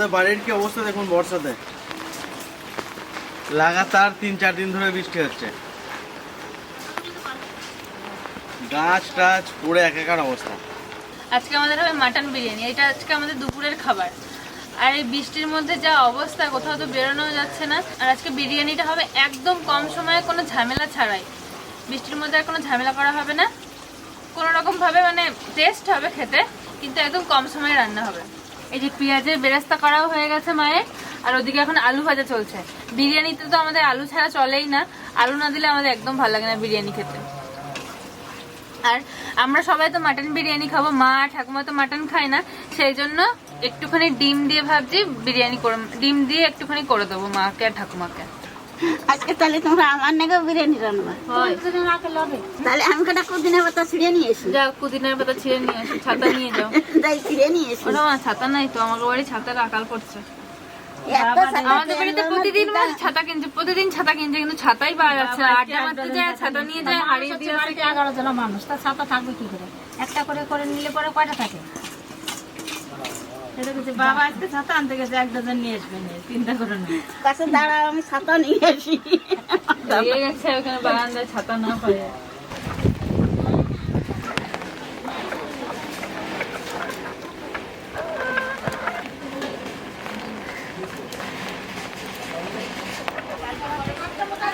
আমাদের বাড়ির কি অবস্থা দেখুন বর্ষাতে? লাগাতার তিন, চার দিন ধরে বৃষ্টি হচ্ছে। গাছ টাছ একাকার অবস্থা। আজকে আমাদের হবে মাটন বিরিয়ানি, এটা আজকে আমাদের দুপুরের খাবার। আর এই বৃষ্টির মধ্যে যা অবস্থা, কোথাও তো বেরোনো যাচ্ছে না। আর আজকে বিরিয়ানিটা হবে একদম কম সময়ে, কোনো ঝামেলা ছাড়াই। বৃষ্টির মধ্যে আর কোনো ঝামেলা করা হবে না। কোনো রকম ভাবে মানে টেস্ট হবে খেতে, কিন্তু একদম কম সময়ে রান্না হবে। এই যে পেঁয়াজের বেরাস্তা করাও হয়ে গেছে মায়ের, আর ওদিকে এখন আলু ভাজা চলছে। বিরিয়ানিতে তো আমাদের আলু ছাড়া চলেই না। আলু না দিলে আমাদের একদম ভালো লাগে না বিরিয়ানি খেতে। আর আমরা সবাই তো মাটন বিরিয়ানি খাব, মা ঠাকুমা তো মাটন খায় না, সেই জন্য একটুখানি ডিম দিয়ে ভাবছি বিরিয়ানি করে ডিম দিয়ে একটুখানি করে দেবো মাকে আর ঠাকুমাকে। আজকে তাহলে তোমরা আমার নাকি বিরিয়ানি রান্না তাহলে আমি কটা কুদিনের পাতা ছিঁড়ে নিয়ে এসি। যা পুদিনার পাতা ছিঁড়ে নিয়ে আসো ছাতা নিয়ে যাও। তাই ছিঁড়ে নিয়ে এসি। ওটা মা ছাতা নাই তো আমাকে বাড়ি ছাতার আকাল পড়ছে। ছাতা আমাদের বাড়িতে প্রতিদিন মা ছাতা কিনছে প্রতিদিন ছাতা কিনছে কিন্তু ছাতাই পাওয়া যাচ্ছে আড্ডা মারতে যায় ছাতা নিয়ে যায়। হারিয়ে দিয়ে এগারো জন মানুষ তার ছাতা থাকবে কি করে? একটা করে করে নিলে পরে কয়টা থাকে? এটা কিছু বাবা আজকে ছাতা আনতে গেছে এক ডজন নিয়ে আসবে না চিন্তা করো না। কাছে দাঁড়াও আমি ছাতা নিয়ে আসি। গেছে ওখানে বারান্দায় ছাতা না পায়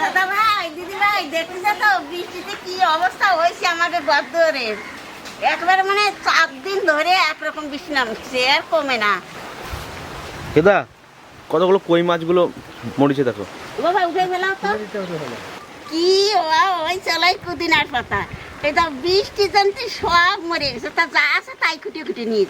দাদা ভাই দিদি ভাই দেখতেছে তো বৃষ্টিতে কি অবস্থা হয়েছে আমাদের গদ্দরের একবারে মানে চার দিন ধরে একরকম বৃষ্টি নামছে আর কমে না। কেদা কতগুলো কই মাছগুলো মরিছে দেখো? বাবা উঠে ফেলাও তো। কি ওই চালাই কুদিনার পাতা। এটা বৃষ্টি জানতে সব মরে গেছে তা যা আছে তাই খুঁটে খুঁটে নিয়ে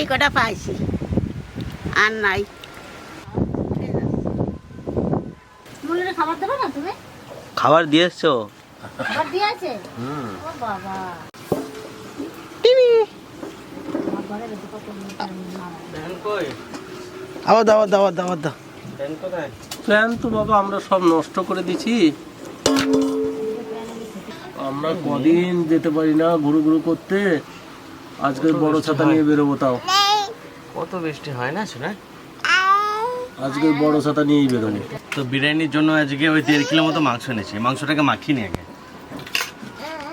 এই কটা পাইছি। আর নাই। খাবার দেবে না তুমি? খাবার দিয়ে এসছো খাবার দিয়ে আছে ও বাবা। আবার দাও দাও দাও দাও। প্ল্যান তো বাবা আমরা সব নষ্ট করে দিছি। আমরা কদিন যেতে পারি না ঘুরু ঘুরু করতে। আজকে বড় ছাতা নিয়ে বেরোবো তাও। কত বৃষ্টি হয় না শোনা? আজকে বড় ছাতা নিয়েই বেরোবো। তো বিরিয়ানির জন্য আজকে ওই দেড় কিলো মতো মাংস এনেছি। মাংসটাকে মাখিয়ে নিয়ে আগে।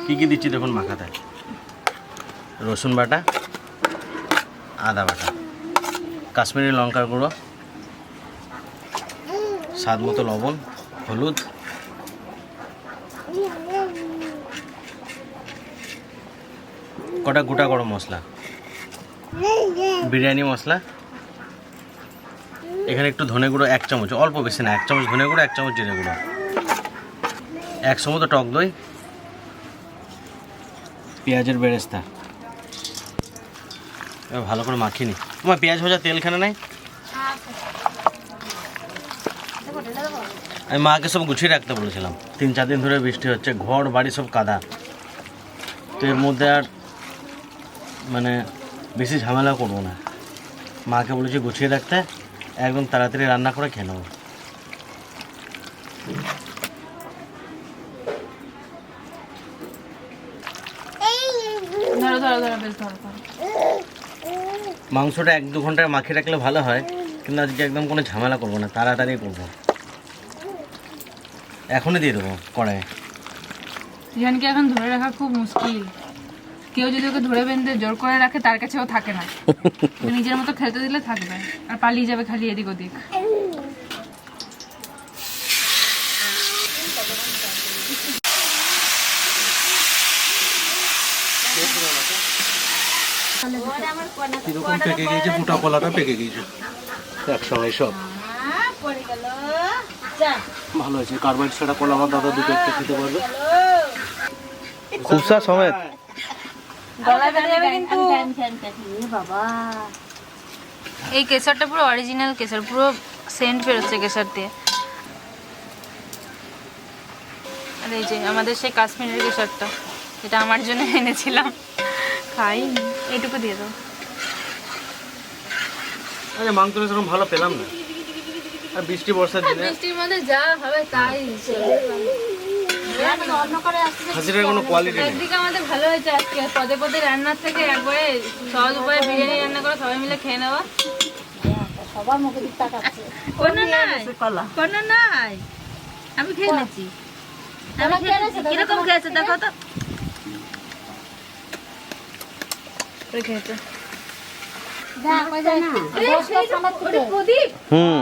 কী কী দিচ্ছি দেখুন মাখাতে। রসুন বাটা আদা বাটা কাশ্মীরি লঙ্কার গুঁড়ো স্বাদ মতো লবণ হলুদ কটা গোটা গরম মশলা? বিরিয়ানি মশলা? এখানে একটু ধনে গুঁড়ো এক চামচ, অল্প বেশি না, এক চামচ ধনে গুঁড়ো, এক চামচ জিরে গুঁড়ো। এক চামচ টক দই, পেঁয়াজের বেরেস্তা। এবার ভালো করে মাখিনি তোমার পেঁয়াজ ভাজা তেলখানে নাই? আমি মাকে সব গুছিয়ে রাখতে বলেছিলাম। তিন চার দিন ধরে বৃষ্টি হচ্ছে, ঘর বাড়ি সব কাদা। তো এর মধ্যে আর মানে বেশি ঝামেলা করব না। মাকে বলেছি গুছিয়ে রাখতে একদম তাড়াতাড়ি রান্না করে খেয়ে নেব মাংসটা এক দু ঘন্টায় মাখিয়ে রাখলে ভালো হয় কিন্তু আজকে একদম কোনো ঝামেলা করব না তাড়াতাড়ি করব। এখনই দিয়ে দেবো কড়াইয়ে। রিহানকে এখন ধরে রাখা খুব মুশকিল। কেউ যদি ওকে ধরে বেঁধে জোর করে রাখে তার কাছে ও থাকে না। নিজের মতো খেলতে দিলে থাকবে। আর পালিয়ে যাবে খালি এদিক ওদিক। কীরকম পেকে গিয়েছে? গোটা কলাটা পেকে গিয়েছে। একসঙ্গে সব। ভালো হয়েছে। কার্বাইড ছাড়া কলা আমার দাদা দুটো একটা খেতে পারবে। খুবসা সমেত। গলায় বেঁধে যাবে কিন্তু বাবা। এই কেশরটা পুরো অরিজিনাল কেশর পুরো সেন্ট বেরোচ্ছে কেশর দিয়ে। আর এই যে আমাদের সেই কাশ্মীরের কেশরটা এটা আমার জন্য এনেছিলাম। খাই এইটুকু দিয়ে দাও। আরে মাংসটা সেরকম ভালো পেলাম না। আর বৃষ্টি বর্ষার দিনে বৃষ্টির মধ্যে যা হবে তাই খাসিটার কোনো কোয়ালিটি নেই। একদিকে আমাদের ভালো হয়েছে আজকে। পদে পদে রান্নার থেকে একবারে সহজ উপায়ে বিরিয়ানি রান্না করে সবাই মিলে খেয়ে নেওয়া। সবার মুখে দিক তাকাচ্ছে। কোনো নাই? কোনো নাই? আমি খেয়ে নিচ্ছি। আমি খেয়েছি কীরকম খেয়েছে? দেখো তো। খেয়েছে? হুম।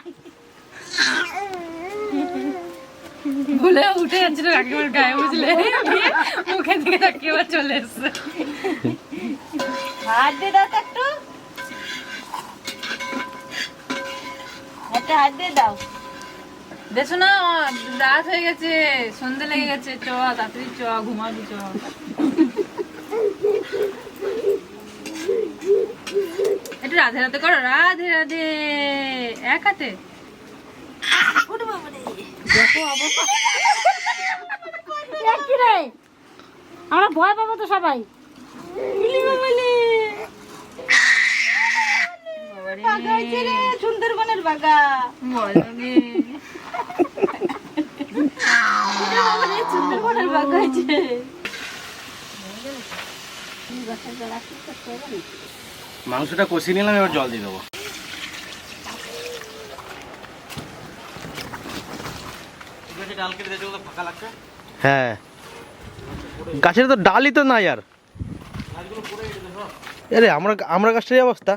ভুলে উঠে যাচ্ছিল কাকিমার গায়ে বুঝলে? দিয়ে মুখে দিকে তাকিয়ে আবার চলে এসছে। হাত দিয়ে দাও একটু। হাতে হাত দিয়ে দাও। দেখো না রাত হয়ে গেছে সন্ধে লেগে গেছে চ তাড়াতাড়ি চ ঘুমাবি চ। একটু রাধে রাধে করো রাধে রাধে। এক হাতে। এ কি রে? আমরা ভয় পাবো তো সবাই। সুন্দরবনের বাগা সুন্দরবনের বাগা হয়েছে। মাংসটা কষিয়ে নিলাম এবার জল দিয়ে দেবো। ডাল কেটে দিয়েছে ফাঁকা লাগছে। হ্যাঁ। গাছের তো ডালই তো নাই আর। আরে আমরা আমরা গাছটার অবস্থা।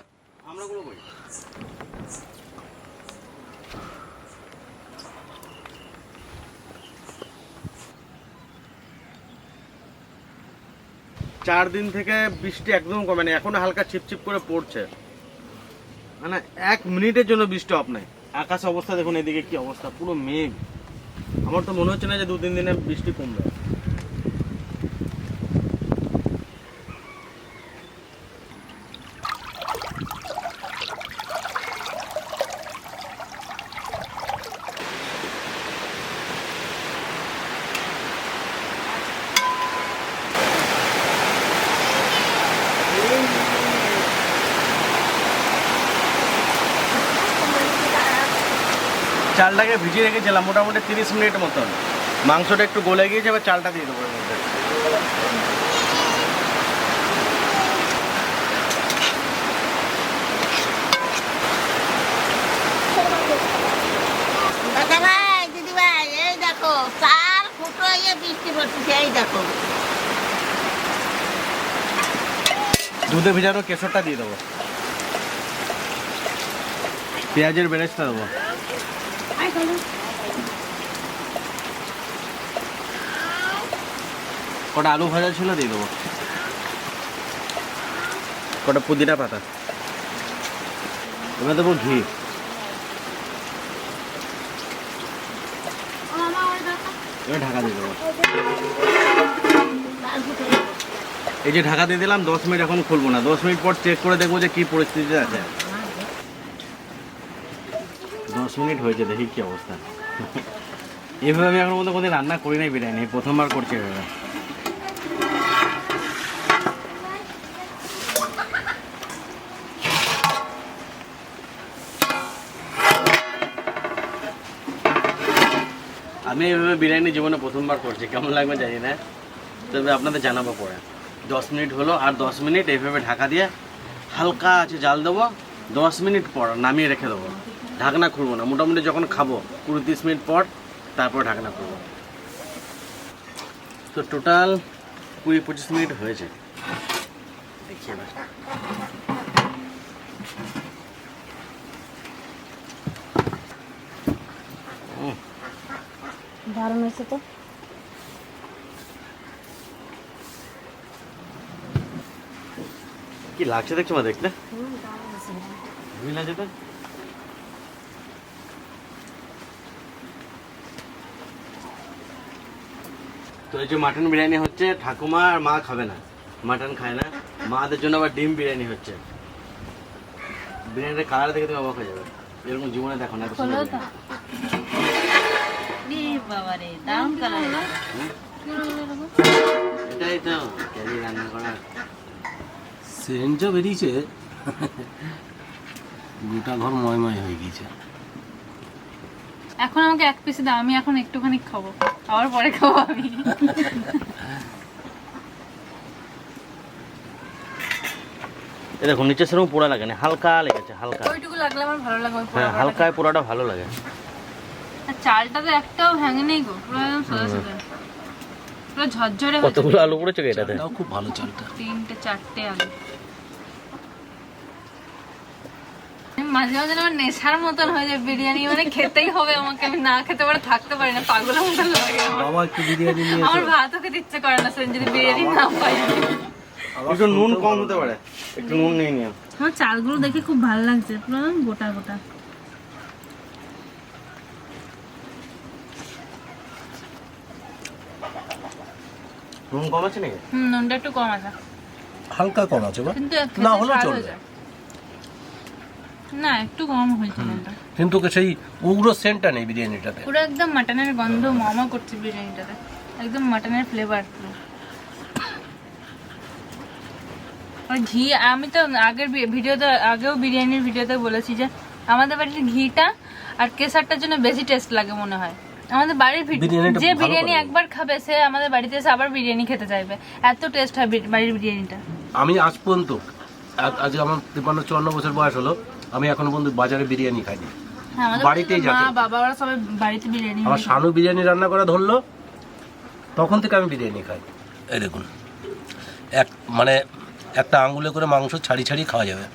আমরা গুলো কই চার দিন থেকে বৃষ্টি একদম কমে না এখনও হালকা ছিপছিপ করে পড়ছে। মানে এক মিনিটের জন্য বৃষ্টি অফ নাই। আকাশ অবস্থা দেখুন এদিকে কি অবস্থা পুরো মেঘ। আমার তো মনে হচ্ছে না যে দু তিন দিনে বৃষ্টি কমবে। চালটাকে ভিজিয়ে রেখেছিলাম মোটামুটি তিরিশ মিনিট মতন। মাংসটা একটু গলে গিয়েছে এবার চালটা দিয়ে দেবো মধ্যে। ভাই ভাই এই দেখো চার ফুটো বৃষ্টি পড়তেছে এই দেখো। দুধে ভেজানো কেশরটা দিয়ে দেবো। পেঁয়াজের বেরেস্তা দেবো। কটা আলু ভাজা ছিল দিয়ে দেবো। কটা পুদিনা পাতা। এবার দেবো ঘি। এবার ঢাকা দিয়ে দেবো। এই যে ঢাকা দিয়ে দিলাম, দশ মিনিট এখন খুলবো না। দশ মিনিট পর চেক করে দেখব যে কি পরিস্থিতিতে আছে। মিনিট হয়েছে, দেখি কি অবস্থা। এভাবে আমি এখন কোথায় রান্না করি নাই বিরিয়ানি, প্রথমবার করছি এভাবে। আমি এভাবে বিরিয়ানি জীবনে প্রথমবার করছি, কেমন লাগবে জানি না। তবে আপনাদের জানাব পরে। দশ মিনিট হলো, আর দশ মিনিট এইভাবে ঢাকা দিয়ে হালকা আছে জাল দেবো, দশ মিনিট পর নামিয়ে রেখে দেবো। ঢাকনা খুলবো না। মোটামুটি যখন খাব কুড়ি তিরিশ মিনিট পর তারপর ঢাকনা খুলবো। তো টোটাল কুড়ি পঁচিশ মিনিট হয়েছে। দেখি এবার। দারুণ হয়েছে তো। কি লাগছে দেখছ মা দেখলে হেভি লাগছে তো এই যে মাটন বিরিয়ানি হচ্ছে ঠাকুমা আর মা খাবে না। মাটন খায় না। মাদের জন্য আবার ডিম বিরিয়ানি হচ্ছে। বিরিয়ানির কালার দেখে তুমি অবাক হয়ে যাবে। এরকম জীবনে দেখো না এটাই তো ক্যারি রান্না করা সেন্ট যা বেরিয়েছে। গোটা ঘর ময়ময় হয়ে গিয়েছে। এখন আমাকে এক পিস দাও আমি এখন একটুখানি খাব। আবার পরে খাব আমি। এ দেখো নিচে সেরকম পোড়া লাগে না হালকা লেগেছে হালকা। ওইটুকু লাগলে আমার ভালো লাগবে ওই হ্যাঁ পোড়া হালকায় পোড়াটা ভালো লাগে। আর চালটা তো একটাও ভেঙে নেই গো পুরো একদম সোজা সোজা। পুরো ঝরঝরে কতগুলো আলু পড়েছে এটাতে? খুব ভালো চালটা। তিনটে চারটে আলু। মাঝে মাঝে আমার নেশার মতন হয়ে যায় বিরিয়ানি মানে খেতেই হবে আমাকে আমি না খেতে পারে থাকতে পারি না পাগলের মতন লাগে আমার। বাবা একটু বিরিয়ানি নিয়ে আমার ভাতও খেতে ইচ্ছে করে না সেদিন যদি বিরিয়ানি না পাই। একটু নুন কম হতে পারে একটু নুন নিয়ে নিও। আমার চালগুলো দেখে খুব ভালো লাগছে পুরো গোটা গোটা। নুন কম আছে নাকি? হুম নুনটা একটু কম আছে। হালকা কম আছে না হলেও চলবে। না একটু কম হয়েছে কিন্তু। সেই উগ্র সেন্টটা নেই বিরিয়ানিটাতে। পুরো একদম মাটনের গন্ধ মামা করছে বিরিয়ানিটাতে। একদম মাটনের ফ্লেভার পুরো। ঘি আমি তো আগের ভিডিওতে আগেও বিরিয়ানির ভিডিওতে বলেছি যে আমাদের বাড়ির ঘিটা আর কেসারটার জন্য বেশি টেস্ট লাগে মনে হয়। আমাদের বাড়ির যে বিরিয়ানি একবার খাবে সে আমাদের বাড়িতে এসে আবার বিরিয়ানি খেতে চাইবে। এত টেস্ট হয় বাড়ির বিরিয়ানিটা। আমি আজ পর্যন্ত আজ- আমার তিপ্পান্ন চুয়ান্ন বছর বয়স হলো আমি এখনও পর্যন্ত বাজারে বিরিয়ানি খাইনি। হ্যাঁ বাড়িতেই বাড়িতে মা যাতে। বাবা ওরা সবাই বাড়িতে বিরিয়ানি আমার শানু বিরিয়ানি রান্না করা ধরলো তখন থেকে আমি বিরিয়ানি খাই। এই দেখুন এক মানে একটা আঙুলে করে মাংস ছাড়ি ছাড়ি খাওয়া যাবে।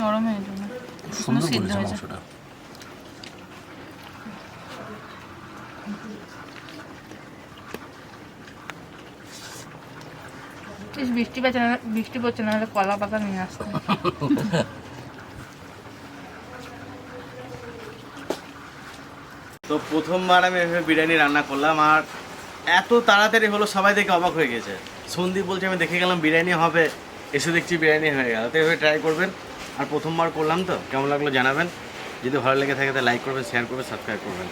নরম হয়ে যাবে। সুন্দর সিদ্ধ করেছে হয়েছে। মাংসটা। বৃষ্টি পাচ্ছে না, বৃষ্টি পড়ছে না হলে কলা পাতা নিয়ে আসতে। তো প্রথমবার আমি এভাবে বিরিয়ানি রান্না করলাম, আর এত তাড়াতাড়ি হলো সবাই দেখে অবাক হয়ে গেছে। সন্দীপ বলছে, আমি দেখে গেলাম বিরিয়ানি হবে, এসে দেখছি বিরিয়ানি হয়ে গেল। তো এভাবে ট্রাই করবেন, আর প্রথমবার করলাম তো, কেমন লাগল জানাবেন। যদি ভালো লেগে থাকে, তাহলে লাইক করবেন শেয়ার করবেন সাবস্ক্রাইব করবেন।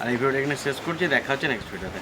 আর এই ভিডিওটা এখানে শেষ করছি, দেখা হচ্ছে নেক্সট ভিডিওতে